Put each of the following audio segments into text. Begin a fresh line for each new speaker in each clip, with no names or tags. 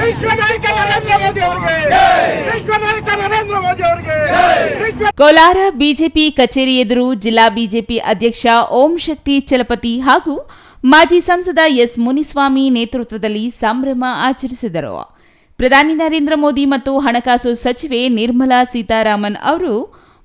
ವಿಶ್ವ ನಾಯಕ ನರೇಂದ್ರ ಮೋದಿ ಅವರಿಗೆ. ವಿಶ್ವ ನಾಯಕ ನರೇಂದ್ರ ಮೋದಿ ಅವರಿಗೆ.
ಕೋಲಾರ ಬಿಜೆಪಿ ಕಚೇರಿ ಎದುರು ಜಿಲ್ಲಾ ಬಿಜೆಪಿ ಅಧ್ಯಕ್ಷ ಓಂ ಶಕ್ತಿ ಚಲಪತಿ ಹಾಗೂ ಮಾಜಿ ಸಂಸದ ಎಸ್ ಮುನಿಸ್ವಾಮಿ ನೇತೃತ್ವದಲ್ಲಿ ಸಂಭ್ರಮ ಆಚರಿಸಿದರು. ಪ್ರಧಾನಿ ನರೇಂದ್ರ ಮೋದಿ ಮತ್ತು ಹಣಕಾಸು ಸಚಿವೆ ನಿರ್ಮಲಾ ಸೀತಾರಾಮನ್ ಅವರು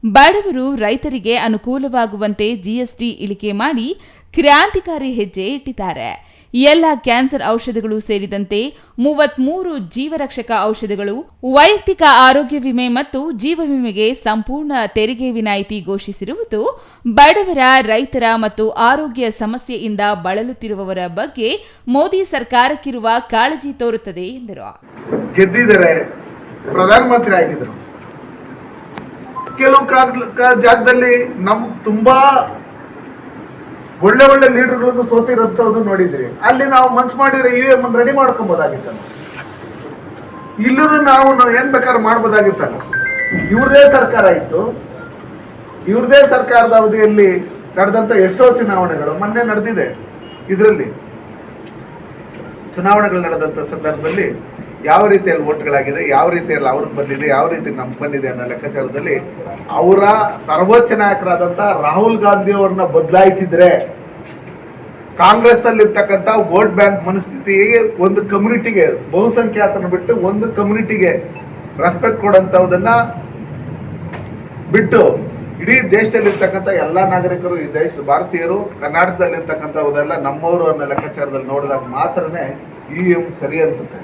ಬಡವರು ರೈತರಿಗೆ ಅನುಕೂಲವಾಗುವಂತೆ ಜಿಎಸ್ಟಿ ಇಳಿಕೆ ಮಾಡಿ ಕ್ರಾಂತಿಕಾರಿ ಹೆಜ್ಜೆ ಇಟ್ಟಿದ್ದಾರೆ. ಎಲ್ಲ ಕ್ಯಾನ್ಸರ್ ಔಷಧಗಳು ಸೇರಿದಂತೆ ಮೂವತ್ಮೂರು ಜೀವರಕ್ಷಕ ಔಷಧಗಳು, ವೈಯಕ್ತಿಕ ಆರೋಗ್ಯ ವಿಮೆ ಮತ್ತು ಜೀವ ವಿಮೆಗೆ ಸಂಪೂರ್ಣ ತೆರಿಗೆ ವಿನಾಯಿತಿ ಘೋಷಿಸಿರುವುದು ಬಡವರ, ರೈತರ ಮತ್ತು ಆರೋಗ್ಯ ಸಮಸ್ಯೆಯಿಂದ ಬಳಲುತ್ತಿರುವವರ ಬಗ್ಗೆ ಮೋದಿ ಸರ್ಕಾರಕ್ಕಿರುವ ಕಾಳಜಿ ತೋರುತ್ತದೆ ಎಂದರು.
ಗೆದ್ದಿದ್ದಾರೆ ಪ್ರಧಾನಮಂತ್ರಿ ಆಗಿದ್ರು ಕೆಲವು ಜಾಗದಲ್ಲಿ ನಮ್ಗೆ ತುಂಬಾ ಒಳ್ಳೆ ಒಳ್ಳೆ ಲೀಡರ್ಗಳನ್ನು ಸೋತಿರೋಂಥದ್ದು ನೋಡಿದ್ರಿ. ಅಲ್ಲಿ ನಾವು ಮಂಚ್ ಮಾಡಿದ್ರೆ ಇ ಎಂ ರೆಡಿ ಮಾಡ್ಕೊಬೋದಾಗಿತ್ತ. ಇಲ್ಲೂ ನಾವು ಏನ್ ಬೇಕಾದ್ರೆ ಮಾಡ್ಬೋದಾಗಿತ್ತ ಇವ್ರದೇ ಸರ್ಕಾರ ಇತ್ತು. ಇವ್ರದೇ ಸರ್ಕಾರದ ಅವಧಿಯಲ್ಲಿ ನಡೆದಂತ ಎಷ್ಟೋ ಚುನಾವಣೆಗಳು ಮೊನ್ನೆ ನಡೆದಿದೆ. ಇದರಲ್ಲಿ ಚುನಾವಣೆಗಳು ನಡೆದಂತ ಸಂದರ್ಭದಲ್ಲಿ ಯಾವ ರೀತಿಯಲ್ಲಿ ಓಟ್ಗಳಾಗಿದೆ ಯಾವ ರೀತಿಯಲ್ಲಿ ಅವ್ರಿಗೆ ಬಂದಿದೆ, ಯಾವ ರೀತಿ ನಮ್ಗೆ ಬಂದಿದೆ ಅನ್ನೋ ಲೆಕ್ಕಾಚಾರದಲ್ಲಿ ಅವರ ಸರ್ವೋಚ್ಚ ನಾಯಕರಾದಂಥ ರಾಹುಲ್ ಗಾಂಧಿ ಅವ್ರನ್ನ ಬದಲಾಯಿಸಿದ್ರೆ ಕಾಂಗ್ರೆಸ್ ಅಲ್ಲಿ ಇರ್ತಕ್ಕಂಥ ವೋಟ್ ಬ್ಯಾಂಕ್ ಮನಸ್ಥಿತಿ ಒಂದು ಕಮ್ಯುನಿಟಿಗೆ ಬಹುಸಂಖ್ಯಾತನ ಬಿಟ್ಟು ಒಂದು ಕಮ್ಯುನಿಟಿಗೆ ರೆಸ್ಪೆಕ್ಟ್ ಕೊಡಂತವುದನ್ನ ಬಿಟ್ಟು ಇಡೀ ದೇಶದಲ್ಲಿರ್ತಕ್ಕಂಥ ಎಲ್ಲ ನಾಗರಿಕರು, ಈ ದೇಶದ ಭಾರತೀಯರು, ಕರ್ನಾಟಕದಲ್ಲಿರ್ತಕ್ಕಂಥವುದೆಲ್ಲ ನಮ್ಮವರು ಅನ್ನೋ ಲೆಕ್ಕಾಚಾರದಲ್ಲಿ ನೋಡಿದಾಗ ಮಾತ್ರನೇ ಇ ಎಂ ಸರಿ ಅನ್ಸುತ್ತೆ.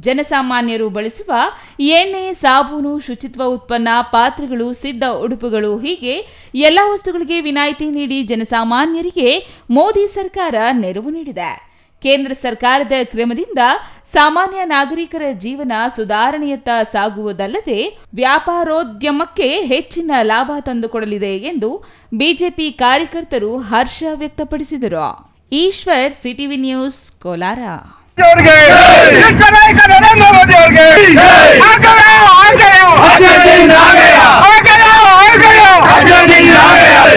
ಜನಸಾಮಾನ್ಯರು ಬಳಸುವ ಎಣ್ಣೆ, ಸಾಬೂನು, ಶುಚಿತ್ವ ಉತ್ಪನ್ನ, ಪಾತ್ರೆಗಳು, ಸಿದ್ಧ ಉಡುಪುಗಳು, ಹೀಗೆ ಎಲ್ಲ ವಸ್ತುಗಳಿಗೆ ವಿನಾಯಿತಿ ನೀಡಿ ಜನಸಾಮಾನ್ಯರಿಗೆ ಮೋದಿ ಸರ್ಕಾರ ನೆರವು ನೀಡಿದೆ. ಕೇಂದ್ರ ಸರ್ಕಾರದ ಕ್ರಮದಿಂದ ಸಾಮಾನ್ಯ ನಾಗರಿಕರ ಜೀವನ ಸುಧಾರಣೆಯತ್ತ ಸಾಗುವುದಲ್ಲದೆ ವ್ಯಾಪಾರೋದ್ಯಮಕ್ಕೆ ಹೆಚ್ಚಿನ ಲಾಭ ತಂದುಕೊಡಲಿದೆ ಎಂದು ಬಿಜೆಪಿ ಕಾರ್ಯಕರ್ತರು ಹರ್ಷ ವ್ಯಕ್ತಪಡಿಸಿದರು. Eshwar, CTV news, Kolar.
गए। मोदी और गए नरेंद्र मोदी और गए।